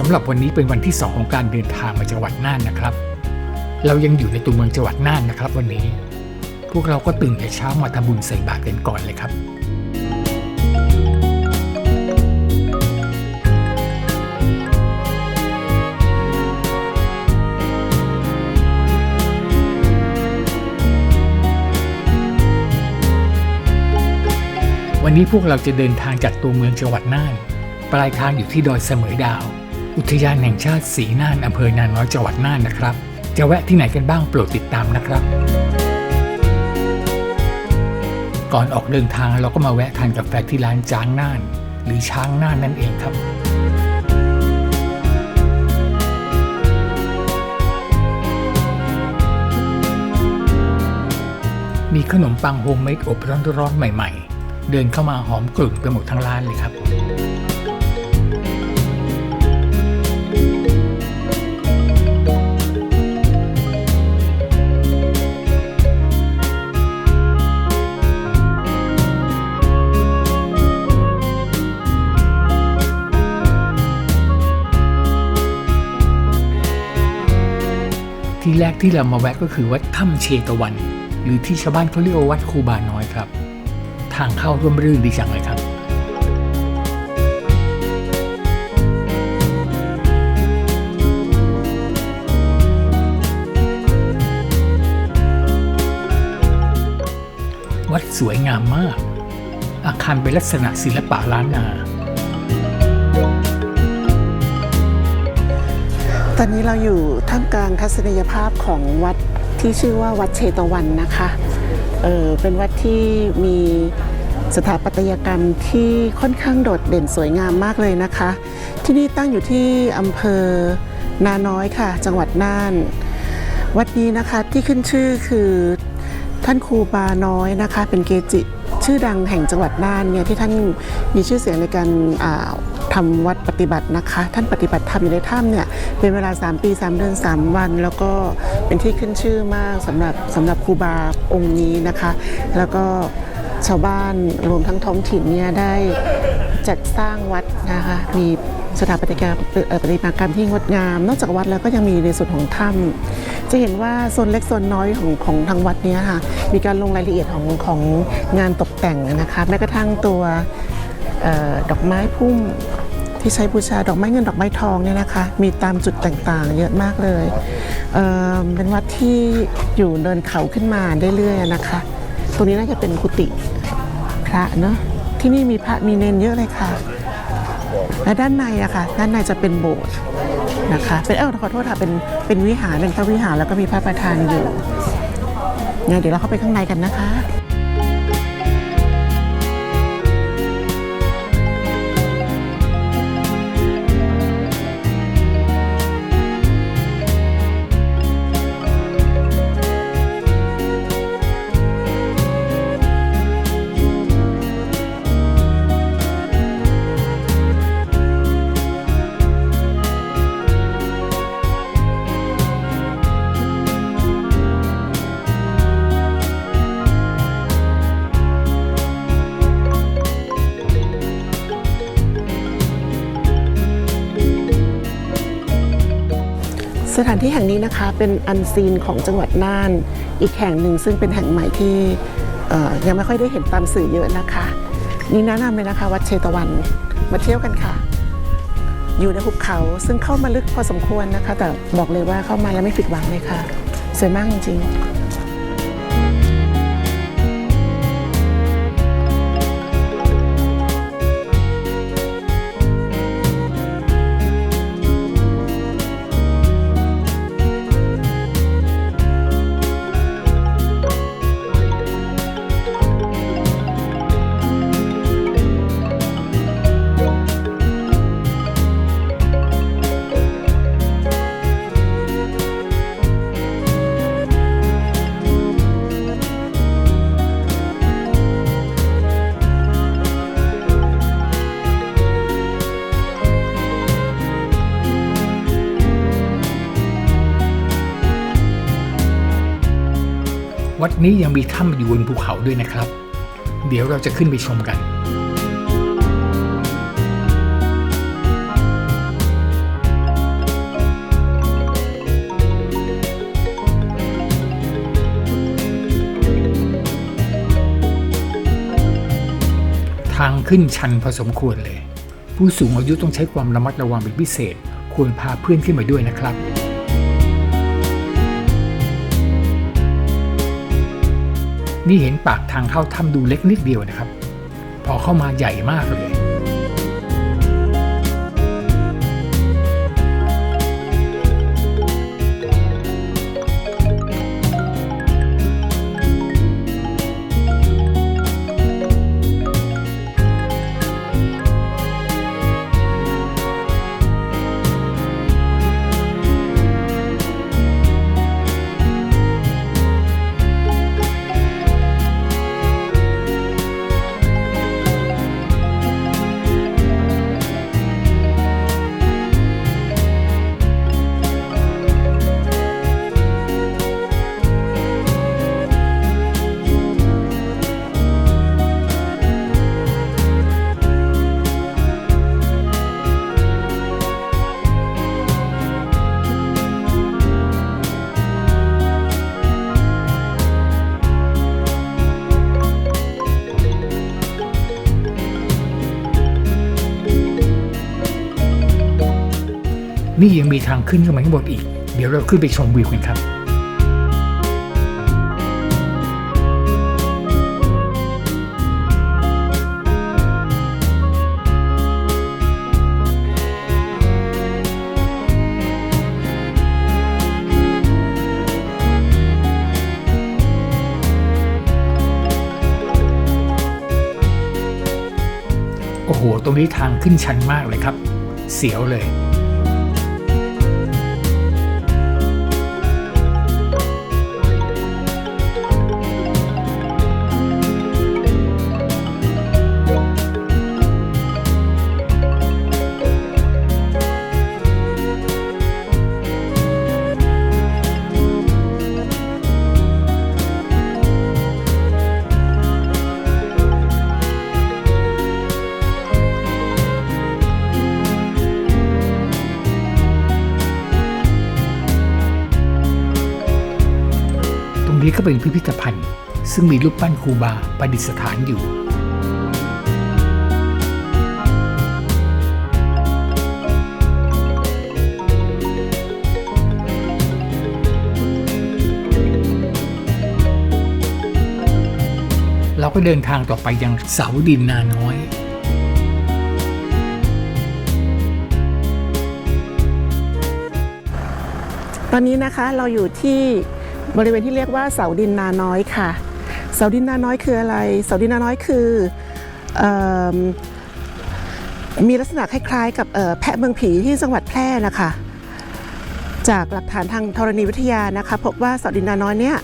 สำหรับวันนี้เป็นวันที่ 2 ของการเดินทางมาจังหวัดน่านนะครับ เรายังอยู่ในตัวเมืองจังหวัดน่านนะครับ วันนี้ พวกเราก็ตื่นแต่เช้ามาทำบุญใส่บาตรกันก่อนเลยครับ นนี้พวกเราจะเดินทางจากตัวเมืองจังหวัดน่าน ปลายทางอยู่ที่ดอยเสมอดาว อุทยานแห่งชาติสีน่านอำเภอนาน้อยจังหวัดน่านนะครับ จะแวะที่ไหนกันบ้างโปรดติดตามนะครับ ก่อนออกเดินทางเราก็มาแวะทานกาแฟที่ร้านจางน่าน หรือช้างน่านนั่นเองครับมีขนมปังโฮมเมดอบร้อนๆใหม่ๆ เดินเข้ามาหอมกลุ่นไปหมดทั้งร้านเลยครับที่แรกที่เรามาแวะก็คือวัดถ้ำเชตวัน หรือที่ชาวบ้านเขาเรียกว่าวัดครูบาน้อยครับ ทางเข้าร่มรื่นดีจังเลยครับ วัดสวยงามมาก อาคารเป็นลักษณะศิลปะล้านนาตอนนี้เราอยู่ท่ามกลางทัศนียภาพของวัดที่ชื่อว่าวัดเชตวันนะคะ เออเป็นวัดที่มี สถาปัตยกรรมที่ค่อนข้างโดดเด่นสวยงามมากเลยนะคะ ที่นี่ตั้งอยู่ที่อำเภอนาน้อยค่ะ จังหวัดน่าน วัดนี้นะคะที่ขึ้นชื่อคือท่านครูบาน้อยนะคะ เป็นเกจิชื่อดังแห่งจังหวัดน่านเนี่ยที่ท่านมีชื่อเสียงในการาทำวัดปฏิบัตินะคะ ท่านปฏิบัติธรรมอยู่ในถ้ำเนี่ยเป็นเวลา 3 ปี 3 เดือน 3 วัน แล้วก็เป็นที่ขึ้นชื่อมากสำหรับสำหรับครูบาองค์นี้นะคะ แล้วก็ ชาวบ้านรวมทั้งท้องถิ่นเนี่ยได้จัดสร้างวัดนะคะมีสถาปัตยกรรมประติมากรรมที่งดงาม นอกจากวัดแล้วก็ยังมีในส่วนของถ้ำจะเห็นว่าโซนเล็กโซนน้อยของของทางวัดเนี้ยค่ะมีการลงรายละเอียดของของงานตกแต่งนะคะแม้กระทั่งตัวออดอกไม้พุ่มที่ใช้บูชาดอกไม้เงินดอกไม้ทองเนี่ยนะคะมีตามจุดต่างๆ เยอะมากเลยเเป็นวัดที่อยู่เนินเขาขึ้นมาเรื่อยๆนะคะ ตรงนี้น่าจะเป็นกุฏิพระเนาะที่นี่มีพระมีเนนเยอะเลยค่ะ และด้านในอะค่ะ ด้านในจะเป็นโบสถ์นะคะ เป็นเออขอโทษค่ะเป็นเป็นวิหารเป็นพระวิหารแล้วก็มีพระประธานอยู่งั้นเดี๋ยวเราเข้าไปข้างในกันนะคะ สถานที่แห่งนี้นะคะเป็นอันซีนของจังหวัดน่าน อีกแห่งหนึ่งซึ่งเป็นแห่งใหม่ที่ยังไม่ค่อยได้เห็นตามสื่อเยอะนะคะ นี่แนะนำเลยนะคะวัดเชตวัน มาเที่ยวกันค่ะ อยู่ในหุบเขาซึ่งเข้ามาลึกพอสมควรนะคะ แต่บอกเลยว่าเข้ามาแล้วไม่ผิดหวังเลยค่ะสวยมากจริง วัดนี้ยังมีถ้ำอยู่บนภูเขาด้วยนะครับ เดี๋ยวเราจะขึ้นไปชมกันทางขึ้นชันพอสมควรเลย ผู้สูงอายุต้องใช้ความระมัดระวังเป็นพิเศษ ควรพาเพื่อนขึ้นมาด้วยนะครับ นี่เห็นปากทางเข้าถ้ำดูเล็กนิดเดียวนะครับ พอเข้ามาใหญ่มากเลย นี่ยังมีทางขึ้นขึ้นมาข้างบนอีก เดี๋ยวเราขึ้นไปชมวิวกันครับโอ้โห ตรงนี้ทางขึ้นชันมากเลยครับ เสียวเลย ก็เป็นพิพิธภัณฑ์ ซึ่งมีรูปปั้นครูบาประดิษฐานอยู่ เราก็เดินทางต่อไปยังเสาดินนาน้อยตอนนี้นะคะเราอยู่ที่ บริเวณที่เรียกว่าเสาดินนาน้อยค่ะ เสาดินนาน้อยคืออะไร เสาดินนาน้อยคืออมีลักษณะคล้ายๆ กับแพะเมืองผีที่จังหวัดแพร่นะคะ จากหลักฐานทางธรณีวิทยานะคะ พบว่าเสาดินนาน้อยเนี่ย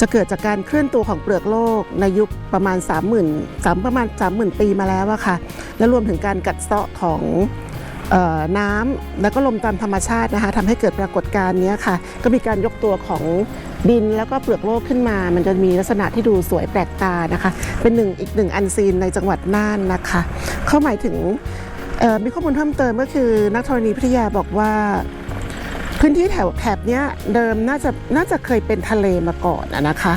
จะเกิดจากการเคลื่อนตัวของเปลือกโลกในยุคประมาณ 30,000 3ประมาณ 30,000 ปีมาแล้วอะค่ะ และรวมถึงการกัดเซาะของ น้ำแล้วก็ลมตามธรรมชาตินะคะทำให้เกิดปรากฏการณ์นี้ค่ะ ก็มีการยกตัวของดินแล้วก็เปลือกโลกขึ้นมา มันจะมีลักษณะที่ดูสวยแปลกตานะคะ เป็นหนึ่งอีกหนึ่งอันซีนในจังหวัดน่านนะคะ เข้าหมายถึงมีข้อมูลเพิ่มเติมก็คือนักธรณีวิทยาบอกว่าพื้นที่แถวแถบนี้เดิมน่าจะน่าจะเคยเป็นทะเลมาก่อนนะคะ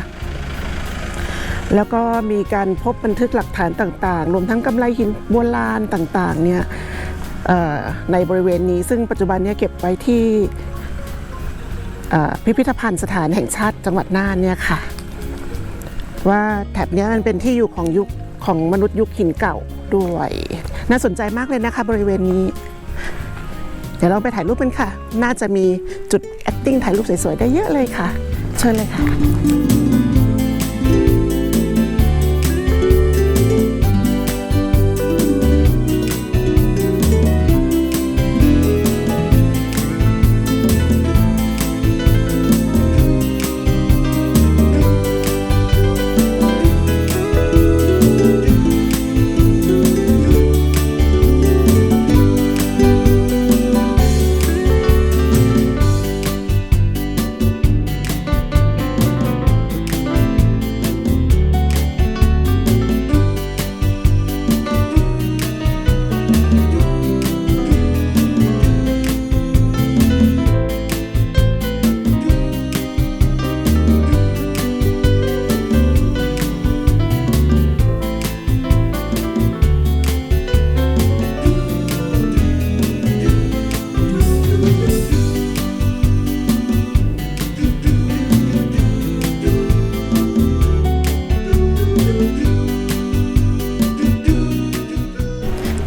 แล้วก็มีการพบบันทึกหลักฐานต่างๆ รวมทั้งกำไรหินโบราณต่างๆเนี่ย ในบริเวณนี้ ซึ่งปัจจุบันนี้เก็บไว้ที่พิพิธภัณฑ์สถานแห่งชาติจังหวัดน่านเนี่ยค่ะ ว่าแถบนี้มันเป็นที่อยู่ของยุคของมนุษย์ยุคหินเก่าด้วย น่าสนใจมากเลยนะคะบริเวณนี้ เดี๋ยวเราไปถ่ายรูปกันค่ะ น่าจะมีจุด acting ถ่ายรูปสวยๆ ได้เยอะเลยค่ะ เชิญเลยค่ะ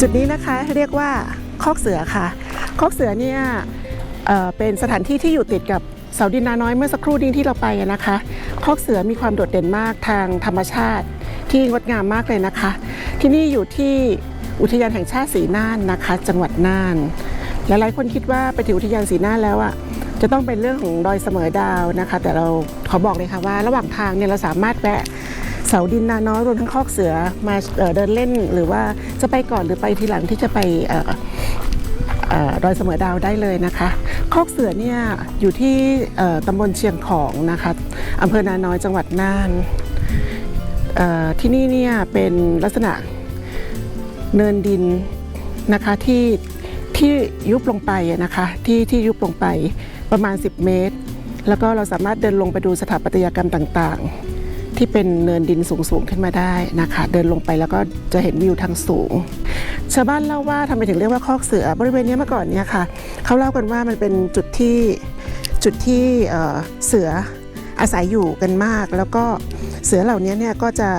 จุดนี้นะคะเรียกว่าคอกเสือค่ะคอกเสือเนี่ยเเป็นสถานที่ที่อยู่ติดกับเสาดินนาน้อยเมื่อสักครู่นี้ที่เราไปนะคะคอกเสือมีความโดดเด่นมากทางธรรมชาติที่งดงามมากเลยนะคะ ที่นี่อยู่ที่อุทยานแห่งชาติสีน่านนะคะ จังหวัดน่านหลายๆคนคิดว่าไปถึงอุทยานสีน่านแล้วอะจะต้องเป็นเรื่องของดอยเสมอดาวนะคะ แต่เราขอบอกเลยค่ะว่าระหว่างทางเนี่ยเราสามารถแวะ เสาดินนาน้อยรวมทั้งคอกเสือมาเอเดินเล่นหรือว่าจะไปก่อนหรือไปทีหลังที่จะไปออดอยเสมอดาวได้เลยนะคะ คอกเสือเนี่ยอยู่ที่ตำบลเชียงของนะคะอำเภอนาน้อยจังหวัดน่านที่นี่เนี่ยเป็นลักษณะเนินดินนะคะที่ที่ยุบลงไปนะคะที่ที่ยุบลงไปประมาณ 10 เมตร แล้วก็เราสามารถเดินลงไปดูสถาปัตยกรรมต่างๆ ที่เป็นเนินดินสูงๆขึ้นมาได้นะคะ เดินลงไปแล้วก็จะเห็นวิวทางสูง ชาวบ้านเล่าว่าทำไมถึงเรียกว่าคอกเสือบริเวณนี้เมื่อก่อนเนี่ยค่ะเขาเล่ากันว่ามันเป็นจุดที่จุดที่เสืออาศัยอยู่กันมาก แล้วก็เสือเหล่านี้เนี่ยก็จะ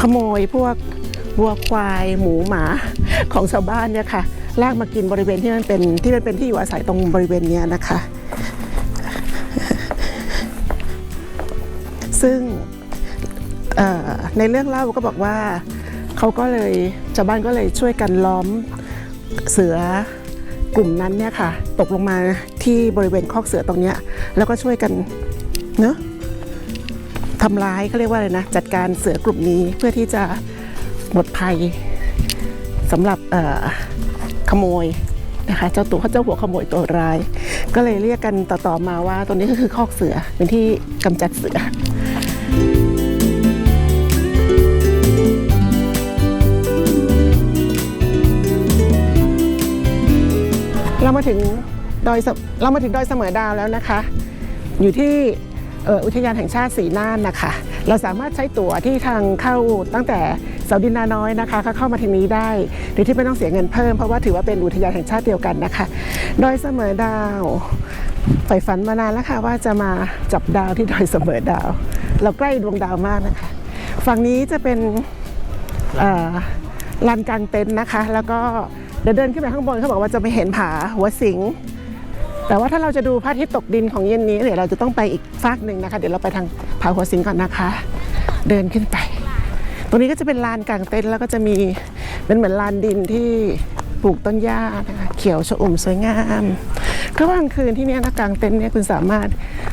ขโมยพวกวัวควายหมูหมาของชาวบ้านเนี่ยค่ะลากมากินบริเวณที่มันเป็นที่มันเป็นที่อยู่อาศัยตรงบริเวณนี้นะคะ ซึ่งในเรื่องเล่าก็บอกว่าเขาก็เลยชาวบ้านก็เลยช่วยกันล้อมเสือกลุ่มนั้นเนี่ยค่ะ ตกลงมาที่บริเวณคอกเสือตรงนี้แล้วก็ช่วยกันเนอะทำร้ายเขาเรียกว่าอะไรนะ จัดการเสือกลุ่มนี้เพื่อที่จะหมดภัยสำหรับขโมยนะคะเจ้าตัวเจ้าหัวขโมยตัวร้าย ก็เลยเรียกกันต่อๆมาว่าตรงนี้ก็คือคอกเสือเป็นที่กำจัดเสือ ถึงดอยเรามาถึงดอยเสมอดาวแล้วนะคะ อยู่ที่อุทยานแห่งชาติสีน่านนะคะ เราสามารถใช้ตั๋วที่ทางเข้าตั้งแต่เสาดินนาน้อยนะคะก็เข้ามาทางนี้ได้โดยที่ไม่ต้องเสียเงินเพิ่มเพราะว่าถือว่าเป็นอุทยานแห่งชาติเดียวกันนะคะดอยเสมอดาวใฝ่ฝันมานานแล้วค่ะว่าจะมาจับดาวที่ดอยเสมอดาว เราใกล้ดวงดาวมากนะคะ ฝั่งนี้จะเป็นลานกลางเต็นท์นะคะ แล้วก็ เดี๋ยวเดินขึ้นไปข้างบนเขาบอกว่าจะไปเห็นผาหัวสิง แต่ว่าถ้าเราจะดูพระอาทิตย์ตกดินของเย็นนี้เดี๋ยวเราจะต้องไปอีกฟากหนึ่งนะคะ เดี๋ยวเราไปทางผาหัวสิงก่อนนะคะ เดินขึ้นไป ตรงนี้ก็จะเป็นลานกลางเต็นท์แล้วก็จะมีเป็นเหมือนลานดินที่ปลูกต้นหญ้านะคะเขียวชอุ่มสวยงามก็ว่างคืนที่นี้ยนะกลางเต็นท์เนี่ยคุณสามารถ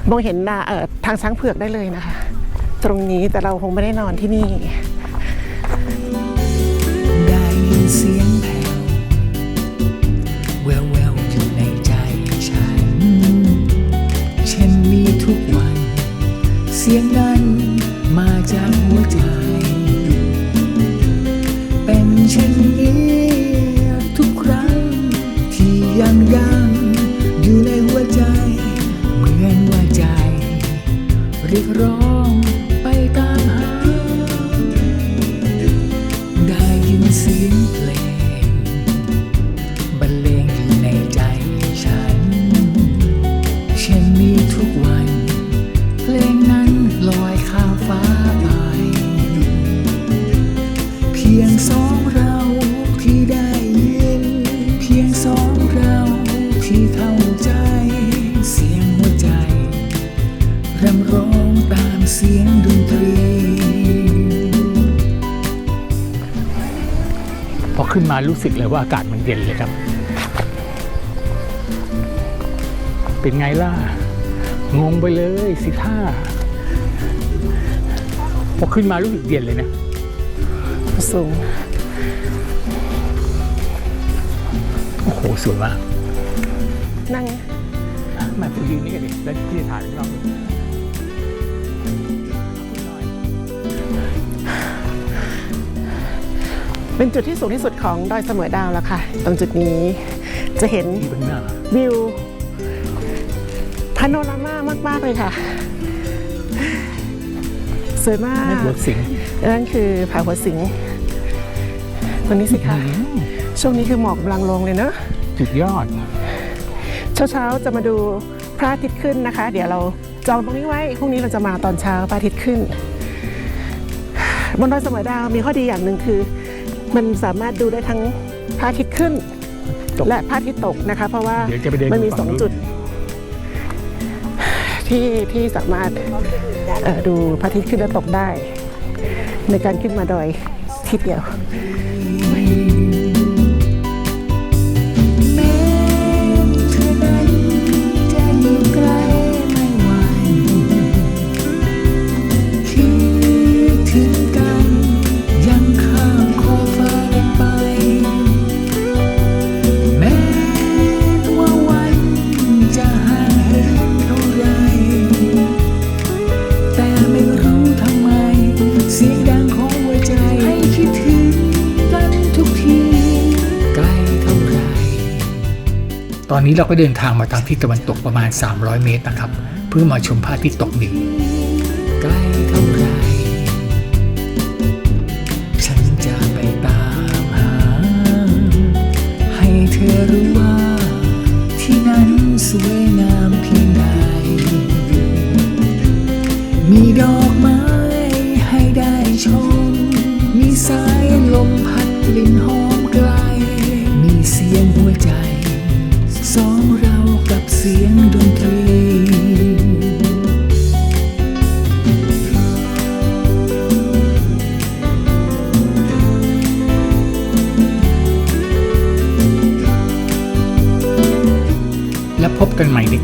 มองเห็นนาเอ่อทางช้างเผือกได้เลยนะคะ ตรงนี้แต่เราคงไม่ได้นอนที่นี่ สึกเลยว่าอากาศมันเย็นเลยครับ เป็นไงล่ะ งงไปเลยสิท่าพอขึ้นมารู้สึกเย็นเลยนะสูงโอ้โหสวยมาก นั่งมาไปยืนนี่กันดิแล้วพี่จะถ่ายรอบนึงเป็นจุดที่สูงที่สุด ของดอยเสมอดาวแล้วค่ะ ตรงจุดนี้จะเห็นที่เบื้องหน้าวิวพาโนรามามาก ๆ เลยค่ะสวยมาแม่กบัวสิงห์นั่นคือผาหัวสิงตรงนี้สิคะอืมช่วงนี้คือหมอกกำลังลงเลยเนอะสุดยอด เช้าๆจะมาดูพระอาทิตย์ขึ้นนะคะ เดี๋ยวเราจองตรงนี้ไว้พรุ่งนี้เราจะมาตอนเช้าพระอาทิตย์ขึ้น บนดอยเสมอดาวมีข้อดีอย่างหนึ่งคือ มันสามารถดูได้ทั้งพระอาทิตย์ขึ้น ตก และพระอาทิตย์ตกนะคะ เพราะว่าเดี๋ยวจะไปเดินมันมีดูสฝั่องนู้น จุดที่ที่สามารถเอ่อดูพระอาทิตย์ขึ้นและตกได้ ในการขึ้นมาดอยทีเดียว นี้เราก็เดินทางมาทางทิศตะวันตกประมาณ 300 เมตรนะครับ เพื่อมาชมพระอาทิตย์ตกดิน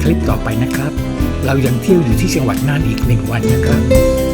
คลิปต่อไปนะครับ เรายังเที่ยวอยู่ที่จังหวัดน่านอีกหนึ่งวันนะครับ